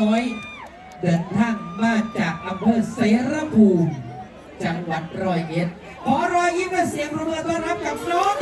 น้อย เดินทางมาจากอำเภอเสรภูมิ จังหวัดร้อยเอ็ดขอรอยยิ้มและเสียงประเมินต้อนรับกับน้อง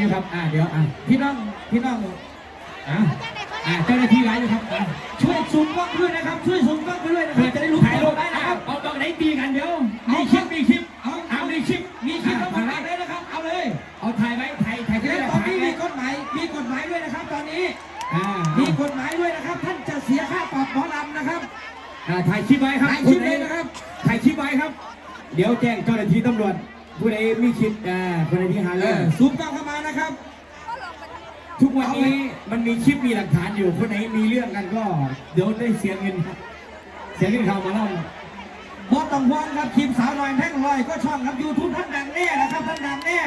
อยู่ครับ อ่าเดี๋ยวอ่าพี่น้องพี่น้องอ่าอ่าเจ้าหน้าที่ไลฟ์อยู่ครับอ่าช่วยซูมกล้องด้วยนะครับ ช่วยซูมกล้องไปด้วยนะคเพื่รัอบจะจะได้ได้รู้รู้ถ่าถ่ายยรูรูปปได้ได้นะนะคครัรับบเอาตอนไหนตีกันเดี๋ยวมีคลิปมีคลิปเอาเอามีคลิปมีคลิปต้องอ่าถ่ายได้นะครับ เอาเลย เอาถ่ายไว้ถ่ายถ่ายคลิปและไว้ตอนนี้ถ่ายไว้มีกฎหมายมีกฎหมายด้วยนะครับ ตอนนี้อ่ามีกฎหมายด้วยนะครับ ท่านจะเสียค่าปรับหมอลำนะครับอ่าถ่ายคลิปไว้ครับถ่ายคลิปเลยนะครับถ่ายคลิปไว้ครับ เดี๋ยวแจ้งเจ้าหน้าที่ตำรวจ ผู้ใดมีคลิปอ่าผู้ใดที่หาเอเรื่องอซูมกล้องเข้ามานะครับ ทุกวันนี้มันมีคลิปมีหลักฐานอยู่คนไหนมีเรื่องกันก็เดี๋ยวได้เสียเงินครับเสียเงินเขามาเล่าบอต้องห่วงครับทีมสาวน้อยแท่งลอยก็ช่องครับยูทูบท่านดังแน่นะครับท่านดังแน่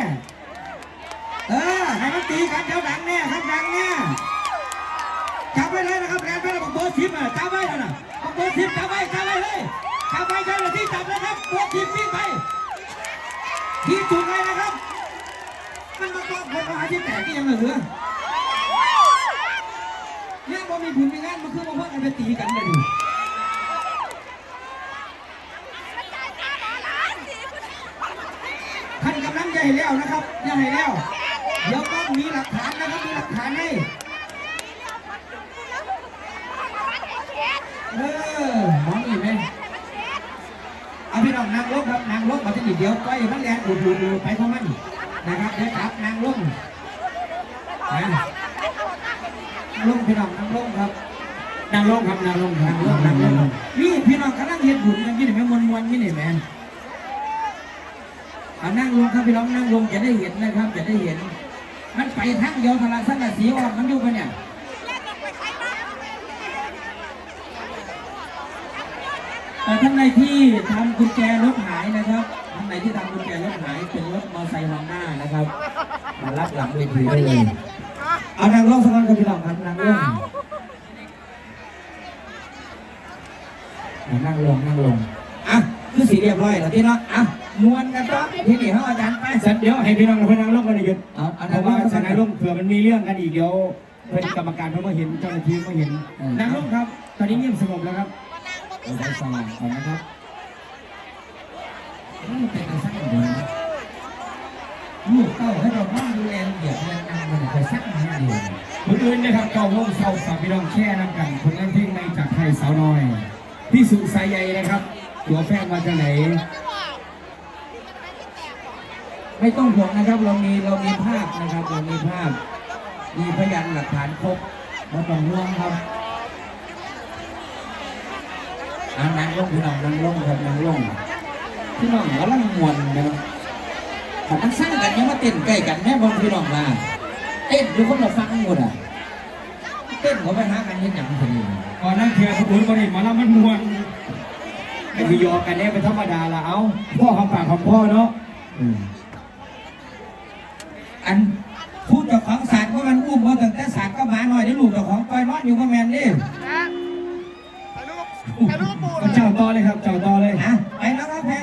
เออให้มันตีกันเดี๋ยวดังแน่ครับดังแน่จับไว้เลยนะครับแกนไปแล้วบอกเบอร์สิบอะจับไว้แล้วนะบอกเบอร์สิบจับไว้จับไว้เลยจับไว้เจ้าหน้าที่จับเลยครับเบอร์สิบวิ่งไป ที่จุดเลยนะครับ มันมาต้องคนมาหาที่แตกที่ยังเหลือเนี่ยพอมีผุนมีงานมันคือมาเพิ่งกันไปตีกันเลยดิท่านกำลังให้แล้วนะครับให้แล้วเดี๋ยวต้องมีหลักฐานนะครับมีหลักฐานให้ี่น้องนางล้มครับนางล้มมาที่นี่เดียวก้อยมันแรงอุดหนุนไปเพราะมันนะครับเดี๋ยวจับนางล้มนะล้มพี่น้องนางล้มครับนางล้มครับนางล้มนางล้นางล้มนี่พี่น้องกำลังเห็ดบุญกันยี่นี่แม่มวนมวลยี่นี่แม่นั่งลงครับพี่น้องนั่งลงจะได้เห็นนะครับจะได้เห็น มันไปทั้งเดียวทาราสันสีออกมันอยู่ปะเนี่ย ท่านใดที่ทำกุญแจรถหายนะครับท่านใดที่ทำกุญแจรถหายเป็นรถมอเตอร์ไซค์ฮอนด้านะครับมารับหลังเวทีได้เลยเอานางลงสักคนครับพี่น้องครับนางลงเอานั่งลงนั่งลงอะคือสีเรียบร้อยแล้วที่เนาะอะมวนกันต่อที่นี่เขาอาจารย์ไปสัตว์เดี๋ยวให้พี่น้องกับพี่น้องลงกันเลยหยุดเอาเอาเพนางราะลว่างสสักนายลงเผื่อมันมีเรื่องกันอีกเดี๋ยวเพื่อนกรรมการเขามาเห็นเจ้าหน้าที่มาเห็นเออนางลงครับ ตอนนี้เงียบสงบแล้วครับ เอาได้สลายก่อนนะครับนี่เป็นการสร้างเดือนลูกเต้าให้เราบ้านดูแลเหยียบเงินนำมันเคยสร้างให้เดียวคนอื่นนะครับเก้าโมงเช้าฝากพี่น้องแช่น้ำกันผลงานเพลงในจากไทยสาวน้อยพี่สุสายใยนะครับ ตัวแฟนมาจากไหนไม่ต้องห่วงนะครับ เรามีเรามีภาพนะครับ เรามีภาพ มีพยานหลักฐานครบเราต้องห่วงครับ อ่านางลงพี่น้องนางลงครับนางลงพี่น้องกำลังมวนนะครับแต่มันสร้างกันยังมาเต้นใกล้กันแม่บอลพี่น้องมาเต้นอยู่คนละฟังหมดอะเต้นเขาไปหากันเห็นอย่างพอดีก่อนนั้นเถื่อขบวนบริมาแล้วมันมวนไอ้ที่ยอกันเนี่ยเป็นธรรมดาละเอาพ่อของปากของพ่อเนาะอืมอันพูดเจ้าของสารว่ามันอุ้มว่าตั้งแต่สารก็หมาหน่อยได้ลูกเจ้าของปล่อยนอนอยู่ว่าแมนนี่ ก็เจ้าต่อเลยครับเจ้าต่อเลยนะไปแล้วครับแพง